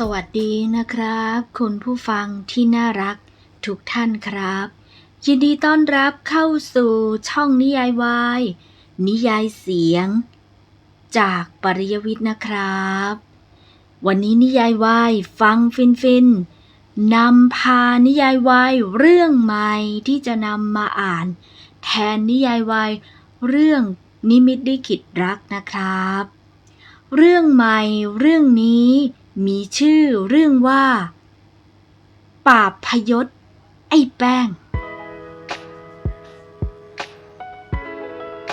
สวัสดีนะครับ คุณผู้ฟังที่น่ารักทุกท่านครับ ยินดีต้อนรับเข้าสู่ช่องนิยายวายนิยายเสียง จากปริยวิทย์นะครับ วันนี้นิยายวายฟังฟินฟินนำพานิยายวายเรื่องใหม่ที่จะนำมาอ่าน แทนนิยายวายเรื่องนิมิตลิขิตรักนะครับ เรื่องใหม่เรื่องนี้ มีชื่อเรื่องว่าปราพยศ ไอ้แป้ง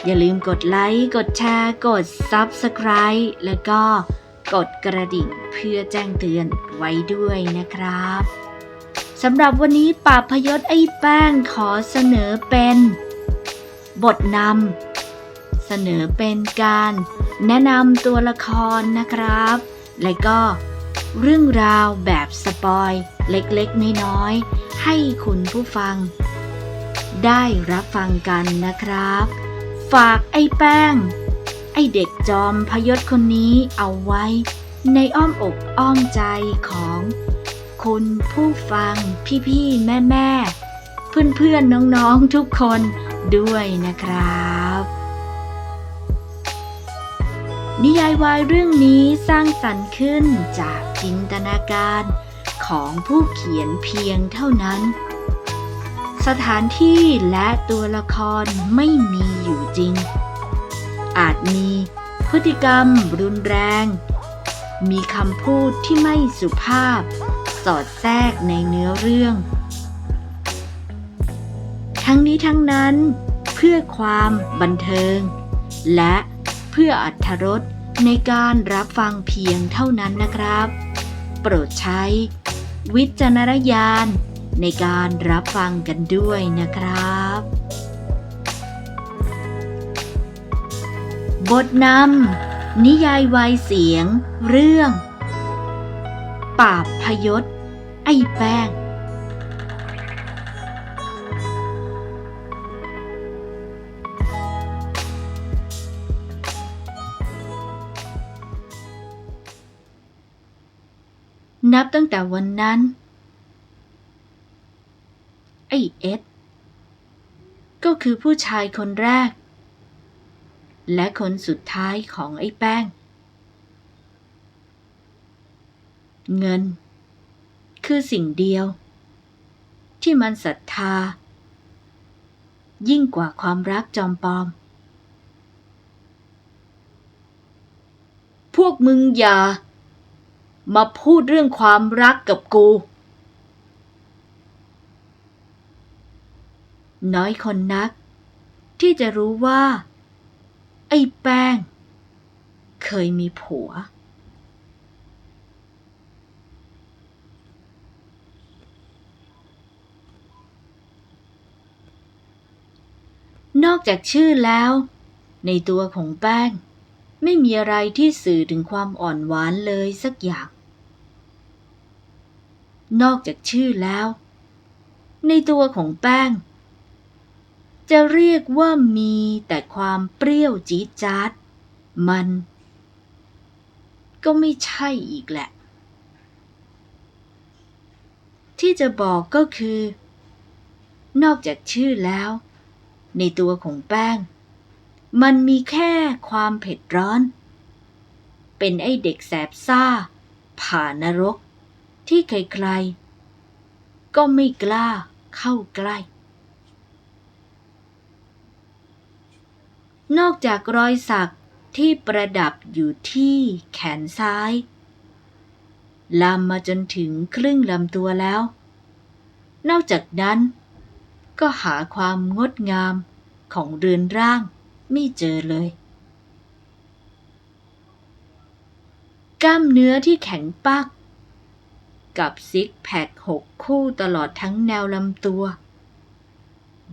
อย่าลืมกดไลค์ กดแชร์ กด Subscribe แล้วก็กดกระดิ่งเพื่อแจ้งเตือนไว้ด้วยนะครับสำหรับวันนี้ปราพยศไอ้แป้งขอเสนอเป็น บทนำเสนอเป็นการแนะนำตัวละครนะครับ และก็ เรื่องราวแบบสปอยเล็กๆ น้อยๆ ให้คุณผู้ฟัง ได้รับฟังกันนะครับ ฝากไอ้แป้ง ไอ้เด็กจอมพยศคนนี้เอาไว้ ในอ้อมอกอ้อมใจของคุณผู้ฟังพี่ๆ แม่ๆ เพื่อนๆ น้องๆ ทุกคนด้วยนะครับ นิยายวายเรื่องนี้สร้างสรรค์ขึ้นจากจินตนาการของผู้เขียนเพียงเท่านั้น สถานที่และตัวละครไม่มีอยู่จริง อาจมีพฤติกรรมรุนแรง มีคำพูดที่ไม่สุภาพ สอดแทรกในเนื้อเรื่อง ทั้งนี้ทั้งนั้นเพื่อความบันเทิง และ เพื่ออัธรสในการรับฟังเพียงเท่านั้นนะครับ โปรดใช้ วิจารณญาณในการรับฟังกันด้วยนะครับ บทนำนิยายวายเสียง เรื่อง ปราบพยศ ไอ้แป้ง นับตั้งแต่วันนั้น ไอเอ็ด ก็คือผู้ชายคนแรก และคนสุดท้ายของไอ้แป้ง เงิน คือสิ่งเดียว ที่มันศรัทธา ยิ่งกว่าความรักจอมปลอม พวกมึงอย่า มาพูดเรื่องความรักกับกู น้อยคนนัก ที่จะรู้ว่า ไอ้แป้ง เคยมีผัว นอกจากชื่อแล้ว ในตัวของแป้ง ไม่มีอะไรที่สื่อถึงความอ่อนหวานเลยสักอย่าง นอกจากชื่อแล้ว ในตัวของแป้ง จะเรียกว่ามีแต่ความเปรี้ยวจี๊ดจ๊าด มัน ก็ไม่ใช่อีกแหละ ที่จะบอกก็คือ นอกจากชื่อแล้ว ในตัวของแป้ง มันมีแค่ความเผ็ดร้อน เป็นไอ้เด็กแสบซ่า ผ่านรก ที่ใครๆก็ไม่กล้าเข้าใกล้ นอกจากรอยสักที่ประดับอยู่ที่แขนซ้าย ลามมาจนถึงครึ่งลำตัวแล้ว นอกจากนั้น ก็หาความงดงามของเรือนร่าง ไม่เจอเลย กล้ามเนื้อที่แข็งปัก กับซิกแพคหกคู่ตลอดทั้งแนวลำตัว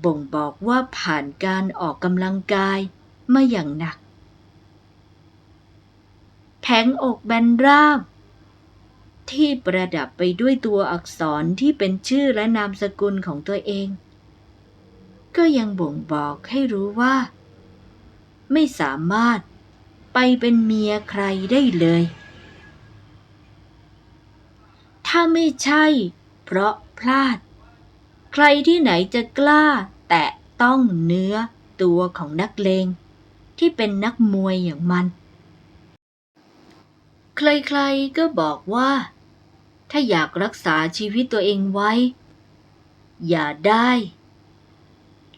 บ่งบอกว่าผ่านการออกกำลังกายมาอย่างหนัก แผงอกแบนราบ ที่ประดับไปด้วยตัวอักษรที่เป็นชื่อและนามสกุลของตัวเองก็ยังบ่งบอกให้รู้ว่า ไม่สามารถไปเป็นเมียใครได้เลย ถ้าไม่ใช่ เพราะพลาด ใครที่ไหนจะกล้า แตะต้องเนื้อตัวของนักเลง ที่เป็นนักมวยอย่างมัน ใครๆก็บอกว่า ถ้าอยากรักษาชีวิตตัวเองไว้ อย่าได้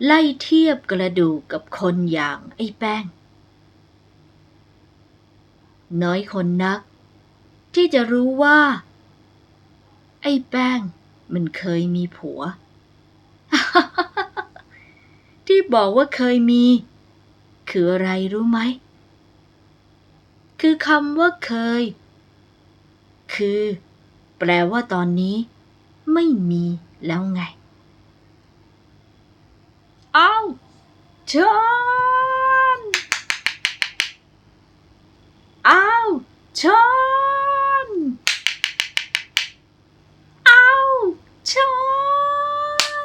ไล่เทียบกระดูกกับคนอย่างไอ้แป้ง น้อยคนนัก ที่จะรู้ว่า ไอ้แป้งมันเคยมีผัว ที่บอกว่าเคยมี คืออะไรรู้ไหม คือคำว่าเคย คือ แปลว่าตอนนี้ ไม่มีแล้วไง อาชนเอาชนเอาช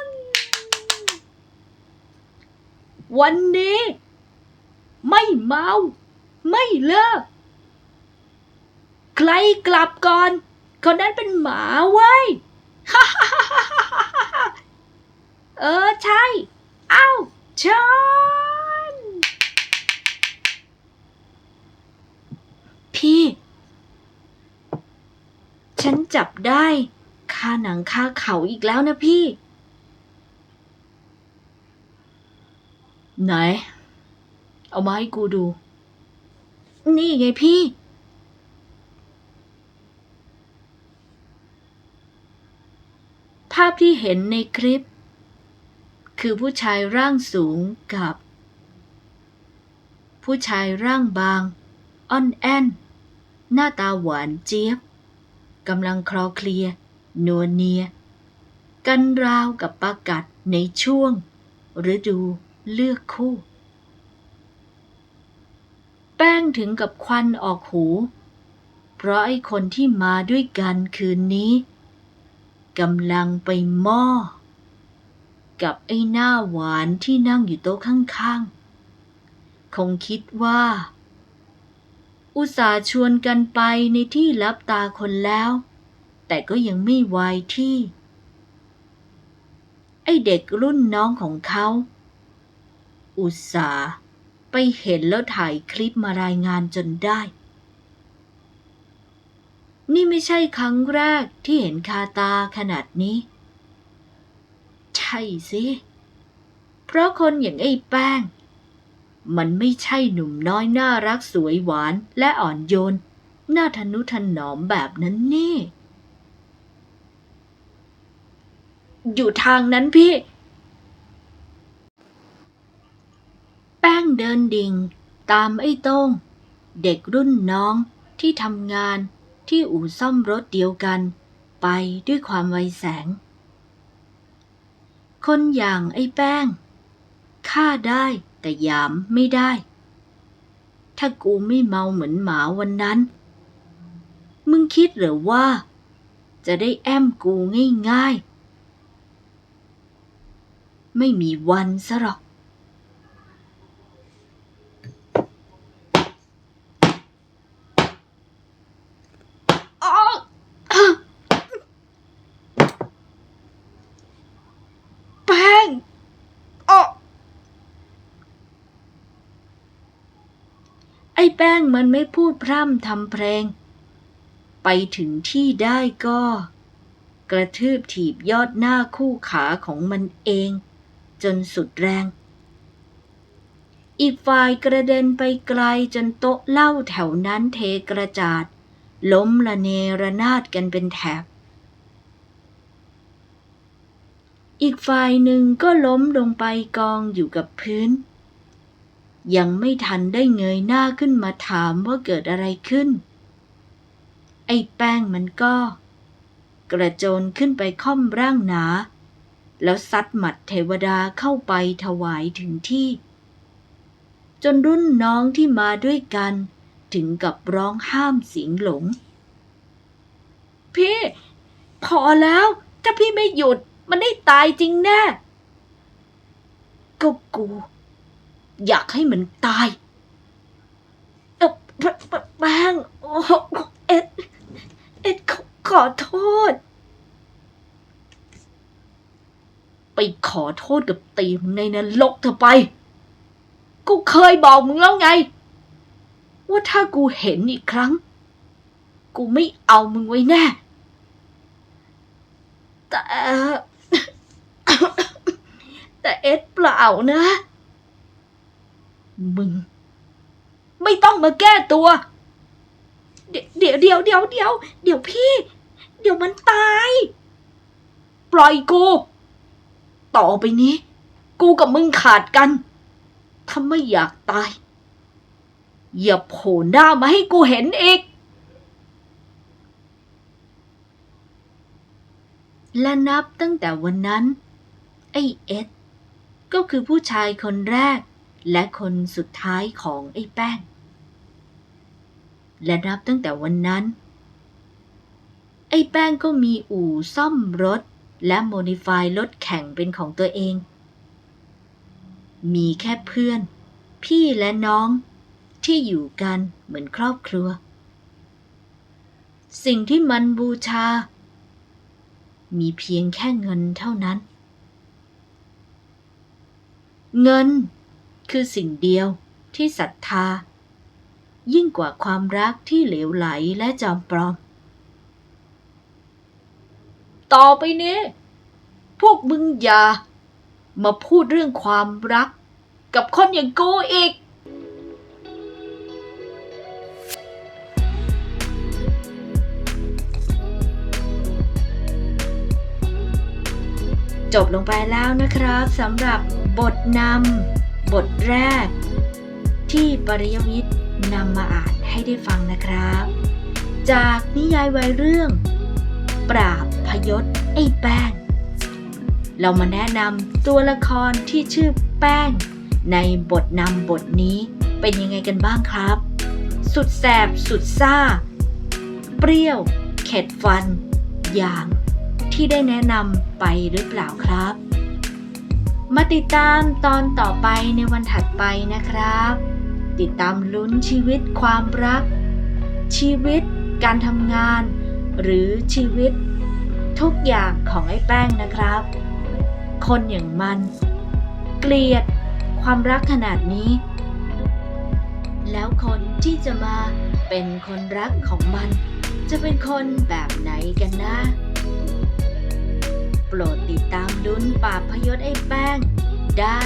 นวันนี้ ไม่เมา ไม่เลิก ใครกลับก่อน คนนั้นเป็นหมาเว้ย เออใช่ เอ้าชนพี่ ฉันจับได้คาหนังคาเขาอีกแล้วนะพี่ ไหน เอามาให้กูดู นี่ไงพี่ภาพที่เห็นในคลิป คือผู้ชายร่างสูงกับ ผู้ชายร่างบาง อ่อนแอนหน้าตาหวานเจี๊ยบกำลังคลอเคลียนัวเนีย กันราวกับปากัดในช่วงฤดูเลือกคู่ แป้งถึงกับควันออกหู เพราะไอ้คนที่มาด้วยกันคืนนี้กำลังไปหม้อ กับไอ้หน้าหวานที่นั่งอยู่โต๊ะข้างๆ คงคิดว่า อุตส่าห์ชวนกันไปในที่ลับตาคนแล้ว แต่ก็ยังไม่ไวที่ ไอ้เด็กรุ่นน้องของเขา อุตส่าห์ไปเห็นแล้วถ่ายคลิปมารายงานจนได้ นี่ไม่ใช่ครั้งแรกที่เห็นคาตาขนาดนี้ ใช่สิ เพราะคนอย่างไอ้แป้ง มันไม่ใช่หนุ่มน้อยน่ารักสวยหวานและอ่อนโยน น่าทนุถนอมแบบนั้นนี่ อยู่ทางนั้นพี่ แป้งเดินดิ่ง ตามไอ้โต้งเด็กรุ่นน้องที่ทำงานที่อู่ซ่อมรถเดียวกัน ไปด้วยความไวแสง คนอย่างไอ้แป้งฆ่าได้แต่ยามไม่ได้ ถ้ากูไม่เมาเหมือนหมาวันนั้น มึงคิดหรือว่า จะได้แอมกูง่ายๆ ไม่มีวันซะหรอก อ๋อ แป้งอ๋อ ไอ้แป้งมันไม่พูดพร่ำทำเพลง ไปถึงที่ได้ก็ กระทืบถีบยอดหน้าคู่ขาของมันเอง จนสุดแรง อีกฝ่ายกระเด็นไปไกลจนโต๊ะเหล้าแถวนั้นเทกระจาด ล้มละเนระนาดกันเป็นแถบอีกฝ่ายหนึ่งก็ล้มลงไปกองอยู่กับพื้น ยังไม่ทันได้เงยหน้าขึ้นมาถามว่าเกิดอะไรขึ้น ไอ้แป้งมันก็ กระโจนขึ้นไปค่อมร่างหนา แล้วซัดหมัดเทวดาเข้าไปถวายถึงที่ จนรุ่นน้องที่มาด้วยกัน ถึงกับร้องห้ามเสียงหลง พี่ พอแล้ว ถ้าพี่ไม่หยุด มันได้ตายจริงแน่ก็กู อยากให้มันตายเออแป้งอเอ็ด เอ็ดขอโทษ ไปขอโทษกับตีมในนรกเธอไป กูเคยบอกมึงแล้วไง ว่าถ้ากูเห็นอีกครั้ง กูไม่เอามึงไว้แน่ แต่ แต่เอ็ดเปล่านะ มึง ไม่ต้องมาแก้ตัว เดี๋ยวเดี๋ยวเดี๋ยวเดี๋ยวเดี๋ยวพี่ เดี๋ยวมันตาย ปล่อยกู ต่อไปนี้ กูกับมึงขาดกันถ้าไม่อยากตาย อย่าโผล่หน้ามาให้กูเห็นอีกและนับตั้งแต่วันนั้น ไอ้เอ็ดก็คือผู้ชายคนแรก และคนสุดท้ายของไอ้แป้งและนับตั้งแต่วันนั้น ไอ้แป้งก็มีอู่ซ่อมรถและโมดิฟายรถแข่งเป็นของตัวเอง มีแค่เพื่อน พี่และน้องที่อยู่กันเหมือนครอบครัว สิ่งที่มันบูชา มีเพียงแค่เงินเท่านั้น เงิน คือสิ่งเดียวที่ศรัทธา ยิ่งกว่าความรักที่เหลวไหลและจอมปลอม ต่อไปนี้ พวกมึงอย่า มาพูดเรื่องความรัก กับคนอย่างกูอีกจบลงไปแล้วนะครับสำหรับบทนำ บทแรก ที่ปริยวิทย์นำมาอ่านให้ได้ฟังนะครับ จากนิยายวัยเรื่อง ปราบพยศไอ้แป้ง เรามาแนะนำตัวละครที่ชื่อแป้ง ในบทนำบทนี้เป็นยังไงกันบ้างครับ สุดแสบสุดซ่า เปรี้ยว เข็ดฟัน อย่างที่ได้แนะนำไปหรือเปล่าครับ มาติดตามตอนต่อไปในวันถัดไปนะครับ ติดตามลุ้นชีวิตความรัก ชีวิตการทำงาน หรือชีวิต ทุกอย่างของไอ้แป้งนะครับ คนอย่างมัน เกลียดความรักขนาดนี้ แล้วคนที่จะมาเป็นคนรักของมัน จะเป็นคนแบบไหนกันนะ โปรดติดตามลุ้นปาพยศไอ้แป้ง ได้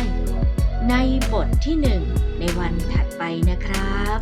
ในบทที่หนึ่งในวันถัดไปนะครับ